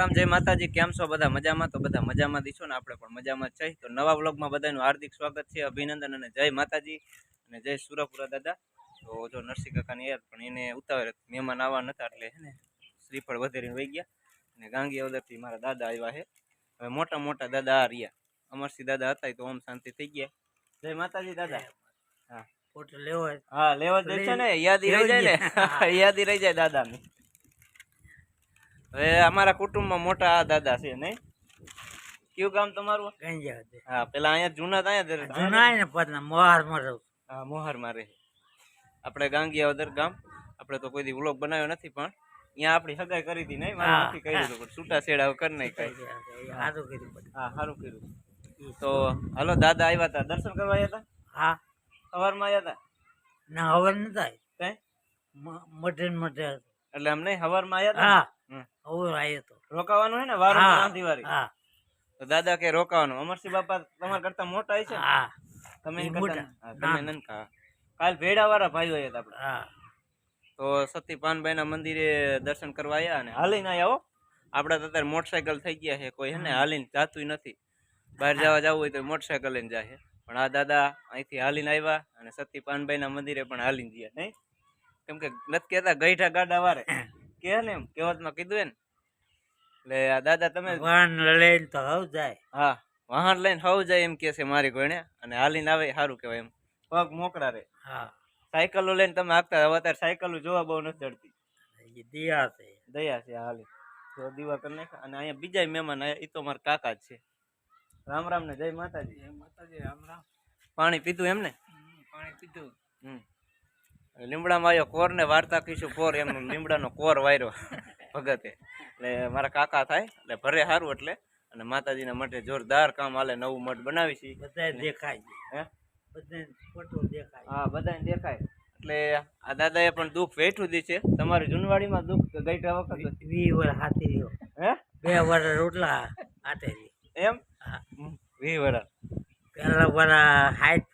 રામ જય માતાજી કેમ છો? બધા મજામાં? તો બધા મજામાં દીશો ને આપણે પણ મજામાં છે. તો નવા વ્લોગમાં બધાનું હાર્દિક સ્વાગત છે અભિનંદન અને જય માતાજી અને જય સુરપુરા દાદા. તો જો નરસિંહ કાકાની યાદ પણ એને ઉતાવળ મહેમાન આવવા નતા એટલે હે ને શ્રીફળ વધેરીને વહી ગયા. અને ગાંગી અવદરથી મારા દાદા આવ્યા છે હવે મોટા મોટા દાદા આ રહ્યા. અમરસિંહ દાદા હતા તો ઓમ શાંતિ થઈ ગયા. જય માતાજી દાદા. હા. ફોટો લેવો હા લેવા જ છે ને. યાદી રહી જાય ને. યાદી રહી જાય દાદાની. હવે અમારા કુટુંબમાં મોટા આ દાદા છે નહીં? કયું ગામ તમારું? ગંજા હતી હા પેલા અહીંયા જૂના ત્યાં જૂના ને પછી મોહારમાં રહું. હા મોહરમાં રહે. આપણે ગાંગિયા અદર ગામ. આપણે તો કોઈ દી વ્લોગ બનાવ્યો નથી પણ અહીંયા આપણી હગાઈ કરી હતી નહીં? મારે નથી કર્યું દીધું પણ છૂટા છેડા કરી નાખાય. સારું કર્યું હા સારું કર્યું. તો હાલો દાદા આવ્યા હતા. દર્શન કરવા આવ્યા હા. સવારમાં આવ્યા હતા? ના હવાર ન થાય કઈ મટે મટે એટલે આમ નહીં સવારમાં આવ્યા હતા? હા. હવે આવ્યો તો. રોકાવાનું હે ને? વારંવાર હા હા. તો દાદા કે રોકાવાનું. અમરસિંહ બાપા તમારા કરતા મોટા છે હા. તમે. તમે નનકા કાલ ભેડા વાળા ભાઈઓ હતા આપણે. હા. તો સતી પાનભાઈ ના મંદિરે દર્શન કરવા આવ્યા અને હાલીને આવ્યા હો. આપડે તો અત્યારે મોટરસાયકલ થઈ ગયા છે. કોઈ હે ને હાલીને જાતું નથી. બહાર જવા જવું હોય તો મોટરસાયકલ લઈને જાય પણ આ દાદા અહીંથી હાલીને આવ્યા અને સતી પાનભાઈ ના મંદિરે પણ હાલીને ગયા નહીં? કેમ કે નથી કહેતા ગઈઠા ગાડા વારે. કે ને એમ કહેવતમાં કીધું એને. એટલે આ દાદા તમે વાહન લઈને તો હવ જાય. હા વાહન લઈને હવ જાય એમ કે છે મારી ગોણે અને હાલીને આવે સારું કહેવાય એમ. પગ મોકળા રે. હા. સાયકલો લઈને તમે આગતા હવે અત્યારે સાયકલો જોવા બહુ નથી ચડતી. દયા છે. દયા છે હાલી. તો દીવા કરી નાખ્યા અને અહીંયા બીજા મહેમાન આયા એ તો મારા કાકા જ છે. રામ રામ ને જય માતાજી. માતાજી રામ રામ. પાણી પીધું એમને? પાણી પીધું. હમ. લીમડામાં આવ્યો કોર ને વાર્તા કહીશું કોર એમ લીમડાનો કોર વાયરો ભગતે. એટલે મારા કાકા થાય એટલે ભરે સારું એટલે. અને માતાજીના મઠે જોરદાર કામ હાલે નવું મઠ બનાવી છે. બધા દેખાય હે? બધા દેખાય હા બધાને દેખાય. એટલે આ દાદાએ પણ દુઃખ વેઠું દી છે. તમારી જુનવાડીમાં દુઃખ ગઈઠા વખત વી વર હાથી રહ્યો. હે? બે વર રોટલા હાથે એમ? વી વડા પેલા વરા હાઈટ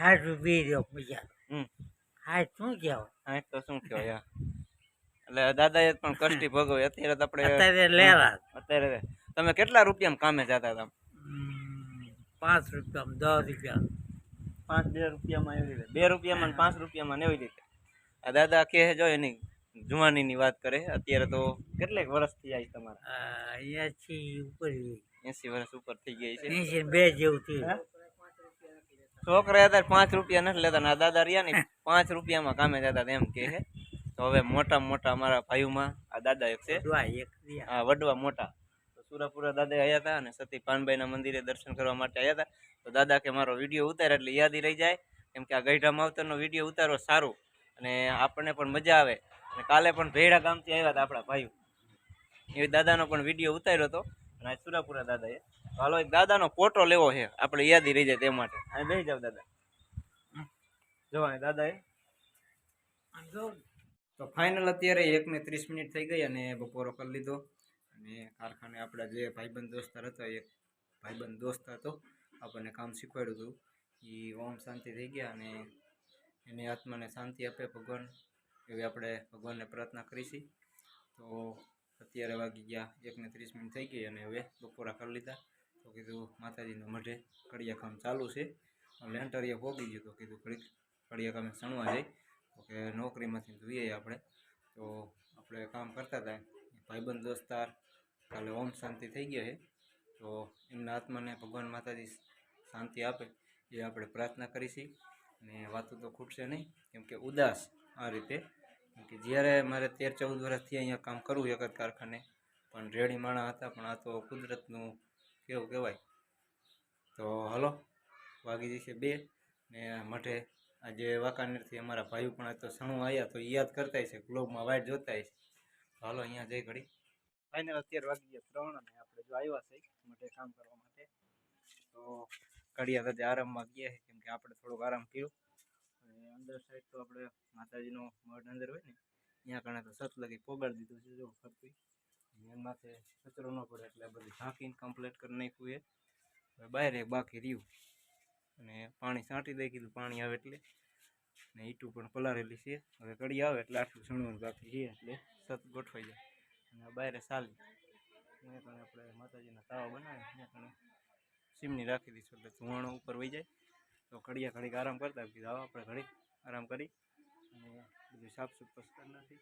હાઈટ વી રહ્યો બીજા હમ શું કહેવાય? હા તો શું કહેવાય એટલે એટલે દાદાએ પણ કષ્ટી ભોગવી. અત્યારે તો આપણે અત્યારે લેવા. અત્યારે તમે કેટલા રૂપિયામાં કામે જતા હતા? પાંચ રૂપિયા દસ રૂપિયા પાંચ બે રૂપિયામાં એવી રીતે. બે રૂપિયામાં પાંચ રૂપિયામાં એવી રીતે. આ દાદા કહે જો એની જુવાનીની વાત કરે અત્યારે તો કેટલેક વર્ષથી આવી તમારા? આ અહીંયાથી ઉપર એસી વર્ષ ઉપર થઈ ગઈ છે. બે જેવું થયું. હે? છોકરા હતા પાંચ રૂપિયા નથી લેતા ના આ દાદા રહ્યા ને પાંચ રૂપિયામાં કામે જતા એમ કે છે. તો હવે મોટા મોટા અમારા ભાઈઓમાં આ દાદા એક છે. હા વડવા મોટા. સુરાપુરા દાદા આવ્યા હતા અને સતી પાનભાઈના મંદિરે દર્શન કરવા માટે આવ્યા હતા. તો દાદા કે મારો વીડિયો ઉતારે એટલે યાદી રહી જાય. કેમ કે આ ગઈઢા માવતરનો વીડિયો ઉતારો સારું. અને આપણને પણ મજા આવે. અને કાલે પણ ભેડા ગામથી આવ્યા હતા આપણા ભાઈઓ. એ દાદાનો પણ વીડિયો ઉતાર્યો હતો. અને સુરાપુરા દાદાએ. એ હાલો એક દાદાનો ફોટો લેવો છે. આપણે યાદી રહી જાય તે માટે. અહીં બેસી જાવ દાદા. જો દાદા દાદાએ. તો ફાઇનલ અત્યારે એક ને ત્રીસ મિનિટ થઈ ગઈ અને બપોરો કરી લીધો. અને કારખાને આપણા જે ભાઈબંધ દોસ્તાર હતા એક ભાઈબંધ દોસ્ત હતો આપણને કામ શીખવાડ્યું હતું. એ ઓમ શાંતિ થઈ ગયા અને એની આત્માને શાંતિ આપે ભગવાન. એવી આપણે ભગવાનને પ્રાર્થના કરીશી. તો અત્યારે વાગી ગયા એક ને ત્રીસ મિનિટ થઈ ગઈ અને હવે બપોરા કરી લીધા. તો કીધું માતાજીનો મઢે કડિયા કામ ચાલુ છે. લેન્ટરીએ પોગી ગયું તો કીધું ઘડીક કડિયા કામે સણવા જાય તો કે નોકરીમાંથી જોઈએ આપણે. તો આપણે કામ કરતા હતા ભાઈબંધ દોસ્તાર કાલે ઓમ શાંતિ થઈ ગયા છે. તો એમના આત્માને ભગવાન માતાજી શાંતિ આપે એ આપણે પ્રાર્થના કરીશી. અને વાતો તો ખૂટશે નહીં. કેમ કે ઉદાસ આ રીતે કે જ્યારે મારે તેર ચૌદ વર્ષથી અહીંયા કામ કરવું એક જ કારખાને, પણ રેડી માણા હતા, પણ આ તો કુદરતનું કેવું કહેવાય. તો હલો, વાગી જશે બે ને મઠે આજે વાંકાનેરથી અમારા ભાઈઓ પણ આ તો સણું આવ્યા તો યાદ કરતા છે ગ્લોબમાં વાઇટ જોતા છે. તો હાલો, અહીંયા જઈ ઘડી. ફાઇનલ અત્યારે વાગી ગયા ત્રણ અને આપણે જો આવ્યા છે મઠે કામ કરવા માટે. તો ઘડિયા સાથે આરામમાં ગયા છે, કેમ કે આપણે થોડોક આરામ કર્યો. અંદર સાઈડ તો આપણે માતાજીનો મઢ અંદર હોય ને, ત્યાં કણે તો સત લગી પોગાડી દીધું છે, જો ફરતી. એના માથે કચરો ન પડે એટલે બધું ઢાંકીને કમ્પ્લીટ કરી નાખ્યું એ બહાર એક બાકી રહ્યું. અને પાણી છાંટી દઈ કીધું પાણી આવે એટલે. ને ઈટું પણ પલારેલી છે. હવે કડી આવે એટલે આટલું સણવાનું બાકી છે, એટલે સત ગોઠવાઈ જાય. અને બહાર ચાલી અહીંયા કણે આપણે માતાજીના તાવા બનાવે, ત્યાં કણે સીમની રાખી દઈશું, એટલે ધુવાણો ઉપર વહી જાય. તો ઘડિયા ઘડીક આરામ કરતા, કીધું આવો આપણે ઘડીક. આરામ કરી અને બધું સાફ સુફ કરી નાખી.